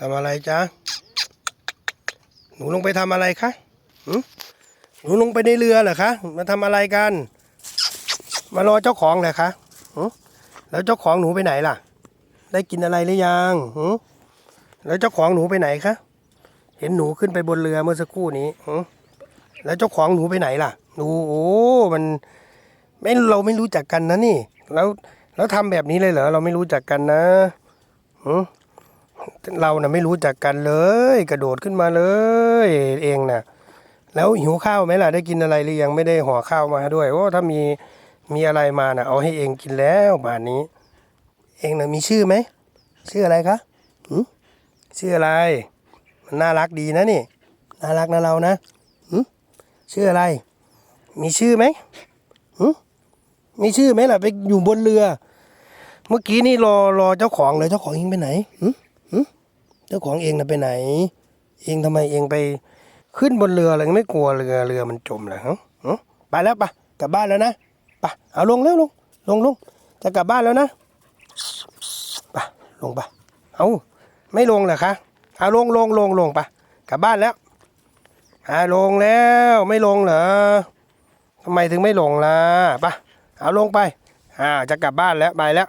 ทำอะไรจ๊ะ หนูลงไปทำอะไรคะหึหนูลงไปในเรือเหรอคะ มาทำอะไรกัน มารอเจ้าของเหรอคะหึแล้วเจ้าของหนูไปไหนล่ะ ได้กินอะไรหรือยังแล้วเจ้าของหนูไปไหนคะ เห็นหนูขึ้นไปบนเรือเมื่อสักครู่นี้แล้วเจ้าของหนูไปไหนล่ะ หนูโอ้มันไม่เราไม่รู้จักกันนะนี่ แล้วแล้วทำแบบนี้เลยเหรอ เราไม่รู้จักกันนะ เราน่ะไม่รู้จักกันเลย กระโดดขึ้นมาเลย เองน่ะ แล้วหิวข้าวไหมล่ะได้กินอะไรหรือยังไม่ได้ห่อข้าวมาด้วยโอ้ถ้ามีมีอะไรมาน่ะ เอาให้เองกินแล้วบานนี้ เองน่ะมีชื่อไหมชื่ออะไรคะหึชื่ออะไร มันน่ารักดีนะนี่น่ารักนะเรานะหึชื่ออะไร มีชื่อไหมหึมีชื่อไหมล่ะไปอยู่บนเรือ เมื่อกี้นี่รอรอเจ้าของเลยเจ้าของเองไปไหนหึหึ เจ้าของเองน่ะไปไหน เองทำไมเองไปขึ้นบนเรืออะไรไม่กลัวเรือเรือมันจมเหรอฮะไปแล้วปะกลับบ้านแล้วนะไปเอาลงแล้วลงลงลงจะกลับบ้านแล้วนะไปลงไปเอาไม่ลงเหรอคะเอาลงลงลงลงไปกลับบ้านแล้วอาลงแล้วไม่ลงเหรอทำไมถึงไม่ลงล่ะไปเอาลงไปอ่าจะกลับบ้านแล้วไปแล้ว